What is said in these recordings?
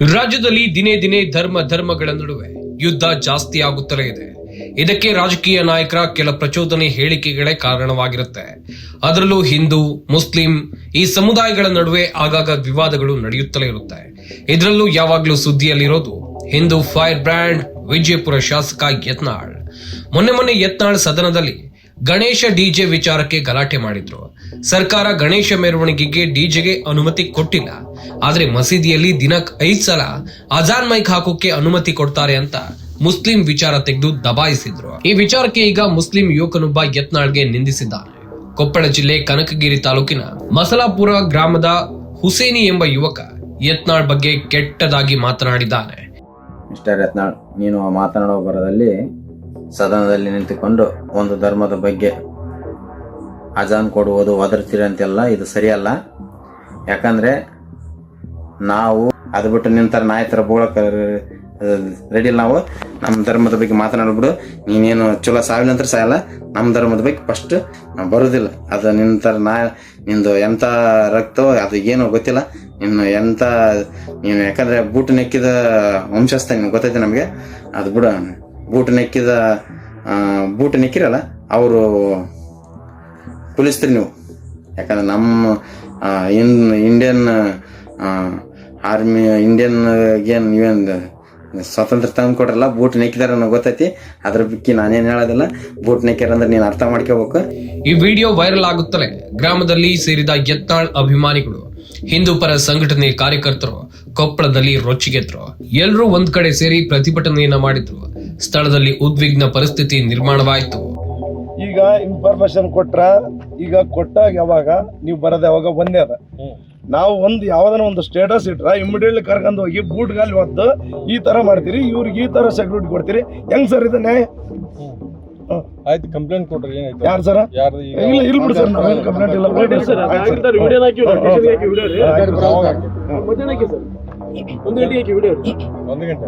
ರಾಜ್ಯದಲ್ಲಿ ದಿನೇ ದಿನೇ ಧರ್ಮ ಧರ್ಮಗಳ ನಡುವೆ ಯುದ್ಧ ಜಾಸ್ತಿ ಆಗುತ್ತಲೇ ಇದೆ. ಇದಕ್ಕೆ ರಾಜಕೀಯ ನಾಯಕರ ಕೆಲ ಪ್ರಚೋದನೆ ಹೇಳಿಕೆಗಳೇ ಕಾರಣವಾಗಿರುತ್ತೆ. ಅದರಲ್ಲೂ ಹಿಂದೂ, ಮುಸ್ಲಿಂ ಈ ಸಮುದಾಯಗಳ ನಡುವೆ ಆಗಾಗ ವಿವಾದಗಳು ನಡೆಯುತ್ತಲೇ ಇರುತ್ತೆ. ಇದರಲ್ಲೂ ಯಾವಾಗಲೂ ಸುದ್ದಿಯಲ್ಲಿರೋದು ಹಿಂದೂ ಫೈರ್ ಬ್ರ್ಯಾಂಡ್ ವಿಜಯಪುರ ಶಾಸಕ ಯತ್ನಾಳ್. ಮೊನ್ನೆ ಮೊನ್ನೆ ಯತ್ನಾಳ್ ಸದನದಲ್ಲಿ ಗಣೇಶ ಡಿಜೆ ವಿಚಾರಕ್ಕೆ ಗಲಾಟೆ ಮಾಡಿದ್ರು. ಸರ್ಕಾರ ಗಣೇಶ ಮೆರವಣಿಗೆಗೆ ಡಿಜೆಗೆ ಅನುಮತಿ ಕೊಟ್ಟಿಲ್ಲ. ಆದ್ರೆ ಮಸೀದಿಯಲ್ಲಿ ದಿನಕ್ ಐದು ಸಲ ಅಜಾನ್ ಮೈಕ್ ಹಾಕೋಕೆ ಅನುಮತಿ ಕೊಡ್ತಾರೆ ಅಂತ ಮುಸ್ಲಿಂ ವಿಚಾರ ತೆಗೆದು ದಬಾಯಿಸಿದ್ರು. ಈ ವಿಚಾರಕ್ಕೆ ಈಗ ಮುಸ್ಲಿಂ ಯುವಕನೊಬ್ಬ ಯತ್ನಾಳ್ಗೆ ನಿಂದಿಸಿದ್ದಾನೆ ಕೊಪ್ಪಳ ಜಿಲ್ಲೆ ಕನಕಗಿರಿ ತಾಲೂಕಿನ ಮಸಲಾಪುರ ಗ್ರಾಮದ ಹುಸೇನಿ ಎಂಬ ಯುವಕ ಯತ್ನಾಳ್ ಬಗ್ಗೆ ಕೆಟ್ಟದಾಗಿ ಮಾತನಾಡಿದ್ದಾನೆ. ಮಿಸ್ಟರ್ ಯತ್ನಾಳ್, ನೀನು ಮಾತನಾಡುವ ಬರದಲ್ಲಿ ಸದನದಲ್ಲಿ ನಿಂತುಕೊಂಡು ಒಂದು ಧರ್ಮದ ಬಗ್ಗೆ ಅಜಾನ್ ಕೊಡುವುದು, ಒದರ್ತೀರಿ ಅಂತೆಲ್ಲ ಇದು ಸರಿಯಲ್ಲ. ಯಾಕಂದ್ರೆ ನಾವು ಅದು ಬಿಟ್ಟು ನಿಂತರ ನಾಯತರ ಬೋಳಕ ರೆಡಿ ನಾವು. ನಮ್ಮ ಧರ್ಮದ ಬಗ್ಗೆ ಮಾತನಾಡ್ಬಿಡು. ನೀನೇನು ಚಲೋ ಸಾವಿನ ನಂತರ ಸಾಯಲ್ಲ ನಮ್ಮ ಧರ್ಮದ ಬಗ್ಗೆ ಫಸ್ಟ್ ನಾವು ಬರೋದಿಲ್ಲ. ಅದು ನಿಂತರ ನಾ, ನಿಂದು ಎಂಥ ರಕ್ತವೋ ಅದು ಏನೋ ಗೊತ್ತಿಲ್ಲ. ನಿನ್ನ ಎಂಥ ನೀನು ಯಾಕಂದ್ರೆ ಬೂಟು ನೆಕ್ಕಿದ ವಂಶಸ್ಥ ನಿಮ್ಗೆ ಗೊತ್ತೈತೆ ನಮಗೆ? ಅದು ಬಿಡು. ಬೂಟು ನೆಕ್ಕಿದ ಬೂಟ್ ನೆಕ್ಕಿರಲ್ಲ ಅವರು ಕುಲಿಸ್ತೀರಿ ನೀವು. ಯಾಕಂದ್ರೆ ನಮ್ಮ ಇನ್ ಇಂಡಿಯನ್ ಆರ್ಮಿ ಇಂಡಿಯನ್ ಏನು ನೀವೇನು ಸ್ವಾತಂತ್ರ್ಯ ತಂದು ಕೊಡ್ರಲ್ಲ ಬೂಟ್ ನೆಕ್ಕಿದಾರ ನನಗೆ ಗೊತ್ತೈತಿ. ಅದ್ರ ಬಗ್ಗೆ ನಾನೇನು ಹೇಳೋದಿಲ್ಲ. ಬೂಟ್ ನೆಕ್ಕಿರಂದ್ರೆ ನೀನು ಅರ್ಥ ಮಾಡ್ಕೋಬೇಕು. ಈ ವಿಡಿಯೋ ವೈರಲ್ ಆಗುತ್ತಲೇ ಗ್ರಾಮದಲ್ಲಿ ಸೇರಿದ ಯತ್ನಾಳ್ ಅಭಿಮಾನಿಗಳು, ಹಿಂದೂ ಪರ ಸಂಘಟನೆ ಕಾರ್ಯಕರ್ತರು ಕೊಪ್ಪಳದಲ್ಲಿ ರೊಚ್ಚಿಗೆದ್ರು. ಎಲ್ಲರೂ ಒಂದ್ ಕಡೆ ಸೇರಿ ಪ್ರತಿಭಟನೆಯನ್ನ ಮಾಡಿದ್ರು. ಸ್ಥಳದಲ್ಲಿ ಉದ್ವಿಗ್ನ ಪರಿಸ್ಥಿತಿ ನಿರ್ಮಾಣವಾಯಿತು. ಈಗ ಇನ್ಫಾರ್ಮೇಶನ್ ಕೊಟ್ರ ಈಗ ಕೊಟ್ಟಾಗ ಯಾವಾಗ? ನೀವು ಬರೋದು ಯಾವಾಗ? ಒಂದೇ ಅದ. ನಾವು ಒಂದು ಯಾವ್ದಾನ ಒಂದು ಸ್ಟೇಟಸ್ ಇಟ್ರ ಇಮಿಡಿಯೇಟ್ಲಿ ಕರ್ಕೊಂಡು ಹೋಗಿ ಬೂಟ್ ಗಾಲಿ ಒದ್ದು ಈ ತರ ಮಾಡ್ತೀರಿ ಇವ್ರಿಗೆ ಈ ತರ ಸೆಕ್ಯೂರಿಟಿ ಕೊಡ್ತೀರಿ. ಹೆಂಗ್ ಸರ್ ಇದು ನ್ಯಾಯ ಆಯ್ತು ಕಂಪ್ಲೇಂಟ್ ಕೊಡ್ರಿ ಏನಾಯ್ತು? ಯಾರು ಸರ್ ಇಲ್ಲ ಇಲ್ಲ ಬಿಡಿ ಸರ್ ನಾವೇನು ಕಂಪ್ಲೇಂಟ್ ಇಲ್ಲ. Sir sir. ಸರ್, ಒಂದು ಗಂಟೆಗೆ ಹಾಕಿ ವಿಡಿಯೋ ಒಂದು ಗಂಟೆ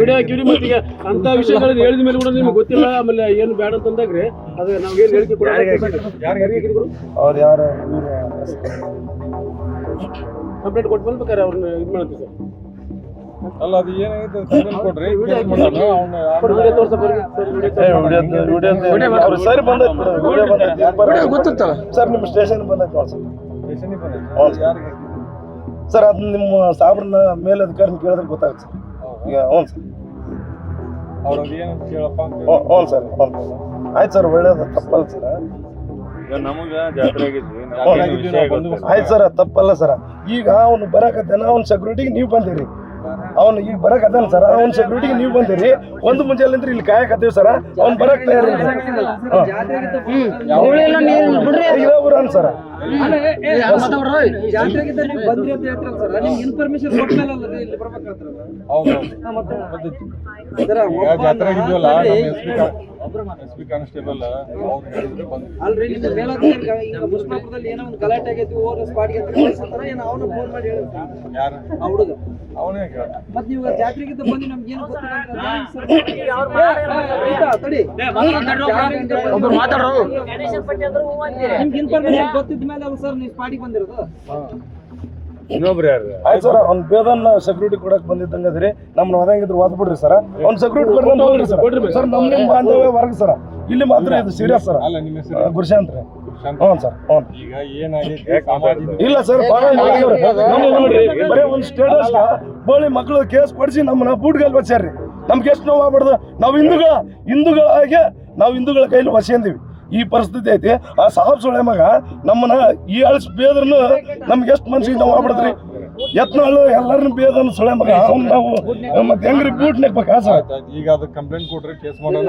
ವಿಡಿಯೋ ಹಾಕಿವ್ರಿ ಮತ್ತೆ ಈಗ ಅಂತ ವಿಷಯಗಳನ್ನ ಹೇಳಿದ ಮೇಲೆ ಕೂಡ ನಿಮ್ಗೆ ಗೊತ್ತಿಲ್ಲ. ಆಮೇಲೆ ಏನು ಬೇಡ ಅಂತಂದಾಗ್ರಿ ಅದು ನಾವು ಏನು ಹೇಳಿಕೆ ಕೂಡ ಅವ್ರು ಯಾರು? ಕಂಪ್ಲೇಂಟ್ ಕೊಟ್ಟು ಬಂದ್ಬೇಕಾರೆ ಅವ್ರನ್ನ ಇದು ಮಾಡ್ತೀವಿ ಸರ್. ಅಲ್ಲ ಅದು ಏನಾಗಿದೆ ಕಂಪ್ಲೇಂಟ್ ಕೊಡ್ರಿ ಕೇಸ್ ಮಾಡೋಣ ಅವ್ನ ವಿಡಿಯೋ ಅವ್ರಿಗೆ. ಸರ್, ವಿಡಿಯೋ ವಿಡಿಯೋ ವಿಡಿಯೋ ಸರಿ ಬಂದೈತೆ ಸರ್ ನಿಮ್ಮ ಸ್ಟೇಷನ್ ಬಂದೈತೆ ಸ್ಟೇಷನ್ ಬಂದೈತೆ. ಯಾರಿಗೆ ಸರ್ ಅದು ನಿಮ್ಮ ಸಾಬ್ರನ್ನ ಮೇಲಧಿಕಾರಿ ಕೇಳಿದ್ರೆ ಗೊತ್ತಾಗುತ್ತೆ ಸರ್. ಈಗ ಹ್ಞೂ ಸರ್. ಹ್ಞೂ ಹ್ಞೂ ಸರ್ ಹ್ಞೂ. ಆಯ್ತು ಸರ್ ಒಳ್ಳೇದು ತಪ್ಪಲ್ಲ ಸರ್. ಆಯ್ತು ಸರ್. ತಪ್ಪಲ್ಲ ಸರ್. ಈಗ ಅವನು ಬರಕತ್ತಾನ ಅವ್ನ ಸೆಕ್ಯೂರಿಟಿಗೆ ನೀವು ಬಂದಿರಿ. ಅವನು ಈಗ ಬರಕತ್ತಾನ ಸರ್ ಅವ್ನ ಸೆಕ್ಯೂರಿಟಿಗೆ ನೀವು ಬಂದಿರಿ. ಒಂದು ಮುಂಜಾನೆ ಅಂದ್ರೆ ಇಲ್ಲಿ ಕಾಯಕತ್ತೀವಿ ಸರ್. ಅವ್ನು ಬರಕ್ ತಯಾರಿ ಹ್ಮ್ ಸರ್. ಜಾತ್ರೆಗಿಂತ ನೀವು ಬಂದ್ರಿ ಅಂತ ಹೇಳ್ತೀರಲ್ಲ ಸರ್? ನಿಮ್ಗೆ ಇನ್ಫಾರ್ಮೇಶನ್ ಕೊಟ್ಮೇಲೆ ಅಲ್ಲ ಇಲ್ಲಿ ಬರ್ಬೇಕಾಗ್ತದಲ್ಲ ಹೌದು. ಮತ್ತೆ? ಈಗ ಜಾತ್ರೆ ಆಗಿದ್ವಲ್ಲ ನಮ್ಮ ಎಸ್ ಪಿ ಕಾನ್ಸ್ಟೇಬಲ್ ಅವನ ಫೋನ್ ಮಾಡಿ ಹೇಳಿದ್ರು. ಯಾರು? ಆ ಹುಡುಗ ಅವನೇ ಕೇಳ ಮತ್ ನೀವು ಜಾತ್ರೆಗಿಂತ ಬಂದು ನಮ್ಗೆ ಏನು ಗೊತ್ತಿಲ್ಲ ನಿಮ್ಗೆ ಇನ್ಫಾರ್ಮೇಶನ್ ಗೊತ್ತಿದ್ದ ಮೇಲೆ ಅಲ್ಲ ಸರ್ ನೀವು ಸ್ಪಾಟಿಗೆ ಬಂದಿರೋದು? ಇನ್ನೊಬ್ರು ಯಾರು? ಆಯ್ತು ಸರ್ ಅವ್ನ ಬೇದನ್ ಸೆಕ್ಯೂರಿಟಿ ಕೊಡಕ್ ಬಂದಿದ್ದಂಗ ಅದ್ರಿ. ನಮ್ಮನ್ನ ಒದಂಗಿದ್ರು ಓದ್ ಬಿಡ್ರಿ ಸರ್ ಅವ್ನ ಸೆಕ್ಯೂರಿಟಿ ಕೊಡ್ಕೊಂಡು ಹೋಗ್ರಿ ಸರ್. ಸರ್ ನಮ್ಮ ನಿಮ್ಮ ಬಾಂಧವ್ಯ ವರ್ಗ ಸರ್. ಇಲ್ಲಿ ಮಾತ್ರ ಇದು ಸೀರಿಯಸ್ ಸರ್. ಅಲ್ಲ ನಿಮ್ಮ ಹೆಸರು? ಗುರುಶಾಂತ್ ರೀ. ಹ್ಞೂ ಸರ್ ಹ್ಞೂ. ಈಗ ಏನಾಗಿದೆ ಸಮಾಜದ ಇಲ್ಲ ಸರ್ ಭಾಳ ನೋಡ್ರಿ ಬರೀ ಒಂದು ಸ್ಟೇಟಸ್ ಬೋಳಿ ಮಕ್ಕಳು ಕೇಸ್ ಕೊಡಿಸಿ ನಮ್ಮನ್ನ ಬೂಟ್ಗಲ್ ಬಚ್ಚಾರ್ರಿ ನಮ್ಗೆ ಎಷ್ಟು ನೋವು ಆಗ್ಬಾರ್ದು ನಾವು ಹಿಂದೂಗಳ ಹಿಂದೂಗಳಾಗೆ ನಾವು ಹಿಂದೂಗಳ ಕೈಲಿ ವಸಿಯಂದೀವಿ ಈ ಪರಿಸ್ಥಿತಿ ಐತಿ. ಆ ಸಾಹಬ್ ಸೊಳೆ ಮಗ ನಮ್ಮನ್ನ ಈ ಅಳ್ಸ್ ಬೇದ್ರೂ ನಮ್ಗೆ ಎಷ್ಟು ಮನ್ಸಿಗೆ ನಾವು ಆಗ್ಬಿಡ್ದ್ರಿ ಯತ್ನಾಳು ಎಲ್ಲರನ್ನ ಬೇದನ್ ಸೊಳೆ ಮಗ. ಅವ್ನು ನಾವು ಮತ್ತೆ ಹೆಂಗ್ರಿ ಬೂಟ್ ನೆಕ್ಬೇಕಾ ಆಯ್ತು. ಈಗ ಅದು ಕಂಪ್ಲೇಂಟ್ ಕೊಡ್ರಿ ಕೇಸ್ ಮಾಡೋಣ.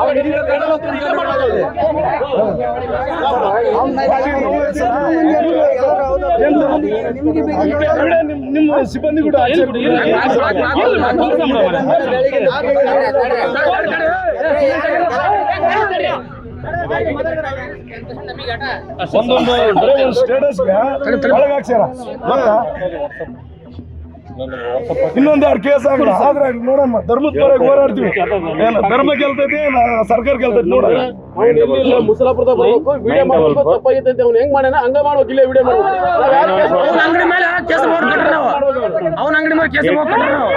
ನಿಮ್ಮ ಸಿಬ್ಬಂದಿ ಕೂಡ ಒಂದೊಂದು ಸ್ಟೇಟಸ್ಗೆ ಒಳಗೆ ಹಾಕ್ಸ್ಯಾರ ಗೊತ್ತಾ ಇನ್ನೊಂದ್ ಎರಡು ಕೇಸ್ ಆಗಲ್ಲ ಆದ್ರೆ ನೋಡಮ್ಮ ಧರ್ಮದ ಬರ ಹೋರಾಡ್ತೀವಿ. ಏನ ಧರ್ಮ ಗೆಲ್ತೈತಿ ಸರ್ಕಾರ ಗೆಲ್ತೈತಿ ಎಲ್ಲಿ ಮುಸಲಾಪುರದ ಬರ್ಬೇಕು ವಿಡಿಯೋ ಮಾಡ್ಬೇಕು ತಪ್ಪಾಗೈತೆ ಅಂತ ಅವ್ನು ಹೆಂಗ್ ಮಾಡ್ಯಾನ? ಹಂಗ ಮಾಡ್ಬೇಕು ಇಲ್ಲೇ ವಿಡಿಯೋ ಮಾಡ್ಬೇಕು ಅವ್ನ ಅಂಗಡಿ ಮೇಲೆ ಕೇಸ್ ಮಾಡ್ಕೊಂಡ್ರಿ ನಾವು. ಅವನ ಅಂಗಡಿ ಮೇಲೆ ಕೇಸ್ ಮಾಡ್ಕೊಂಡ್ರಿ ನಾವು.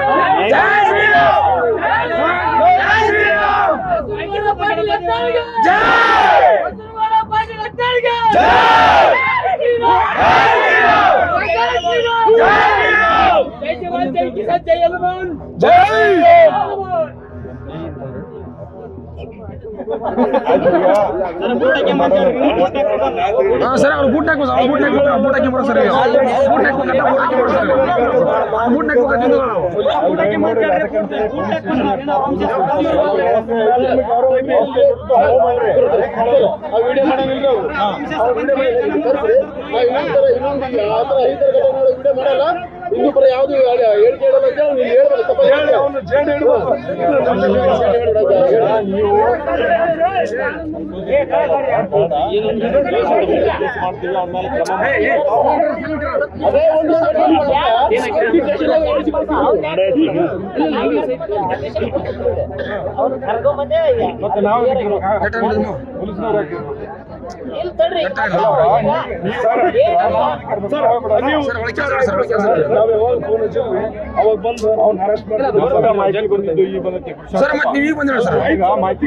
ಜೈ ಹಾ ಸರ್ ಅವ್ರು ಬೂಟ್ ಹಾಕೋ ಅವ್ರು ಬೂಟ್ ಹಾಕಿ ಬೂಟ್ ಹಾಕಿ ಬರೋ ಸರ್ ಈಗ. ಬೂಟ್ ಹಾಕಿ ಬೂಟ್ ಹಾಕಿ ಬರೋ ಸರ್ ಬೂಟ್ ಹಾಕಿ ತಿಂದು ಆ ವಿಡಿಯೋ ಮಾಡಂಗಿಲ್ರಿ ಅವ್ರು. ಆ ವಿಡಿಯೋ ಮಾಡಿ ಕರ್ಸಿ, ಆ ಇನ್ನೊಂದ್ ಥರ ಇನ್ನೊಂದ್ ಆ ಥರ ಈ ಥರ ಘಟನೆ ವಿಡಿಯೋ ಮಾಡಲ್ಲ ಇನ್ನೂ ಪರ ಯಾವ್ದು ಹೇಳಿಕೆ ಹೇಳಲ್ಲ ಅಂತ ನೀನು ಹೇಳ್ಬೇಕು ತಪ್ಪಾಗಿ ಅವನು ಜೇಡ್ ಹಿಡ್ಬೇಕು ಮಾಡ್ತೀವಿ ಆಮೇಲೆ ಕ್ರಮ ಅದೇ ಒಂದು ಮತ್ತೆ ನಾವು ಪೊಲೀಸ್ನವ್ರು ಯಾಕೆ ನೀವು ನಾವು ಅವಾಗ ಬಂದು ಅವ್ನ ಅರೆಸ್ಟ್ ಈ ಬಂದಕ್ಕೆ ಸರ್ ಮತ್ತೆ ನೀವು ಈಗ ಬಂದಿರ ಸರ್ ಈಗ ಮಾಹಿತಿ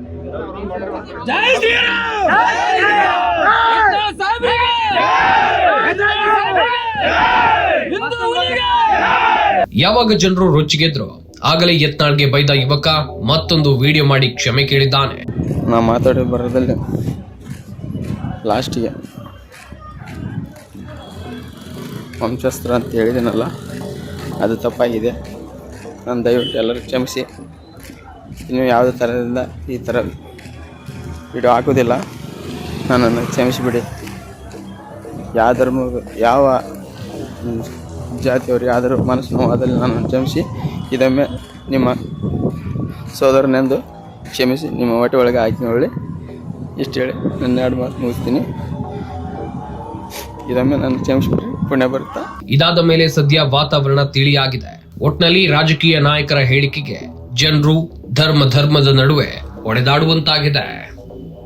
ಅದನ್ನೇ ಶ್ರೀರಾಮ್! ಯಾವಾಗ ಜನರು ರೊಚ್ಚಿಗೆದ್ರು ಆಗಲೇ ಯತ್ನಾಳ್ಗೆ ಬೈದ ಯುವಕ ಮತ್ತೊಂದು ವಿಡಿಯೋ ಮಾಡಿ ಕ್ಷಮೆ ಕೇಳಿದ್ದಾನೆ. ನಾ ಮಾತಾಡಿ ಬರೋದಲ್ಲಿ. ಲಾಸ್ಟಿಗೆ ವಂಶಸ್ತ್ರ ಅಂತ ಹೇಳಿದ್ದೀನಲ್ಲ ಅದು ತಪ್ಪಾಗಿದೆ. ನಾನು ದಯವಿಟ್ಟು ಎಲ್ಲರೂ ಕ್ಷಮಿಸಿ. ಇನ್ನು ಯಾವುದೇ ಥರದಿಂದ ಈ ಥರ ವಿಡಿಯೋ ಹಾಕೋದಿಲ್ಲ ನನ್ನನ್ನು ಕ್ಷಮಿಸಿಬಿಡಿ. ಯಾವ ಧರ್ಮ ಯಾವ ಜಾತಿಯವರು ಯಾವ್ದಾದ್ರು ಮನಸ್ಸು ನೋವಾದಲ್ಲಿ ನಾನು ಕ್ಷಮಿಸಿ. ಇದೊಮ್ಮೆ ನಿಮ್ಮ ಸೋದರನೆಂದು ಕ್ಷಮಿಸಿ, ನಿಮ್ಮ ಹೊಟ್ಟೆ ಒಳಗೆ ಹಾಕಿ ನೋಡಿ ಇಷ್ಟು ಹೇಳಿ ನನ್ನ ಎರಡು ಮಾತು ಮುಗಿಸ್ತೀನಿ. ಇದೊಮ್ಮೆ ನಾನು ಕ್ಷಮಿಸ್ಬಿಟ್ರಿ ಪುಣ್ಯ ಬರುತ್ತಾ? ಇದಾದ ಮೇಲೆ ಸದ್ಯ ವಾತಾವರಣ ತಿಳಿಯಾಗಿದೆ. ಒಟ್ನಲ್ಲಿ ರಾಜಕೀಯ ನಾಯಕರ ಹೇಳಿಕೆಗೆ ಜನರು ಧರ್ಮ ಧರ್ಮದ ನಡುವೆ ಒಡೆದಾಡುವಂತಾಗಿದೆ.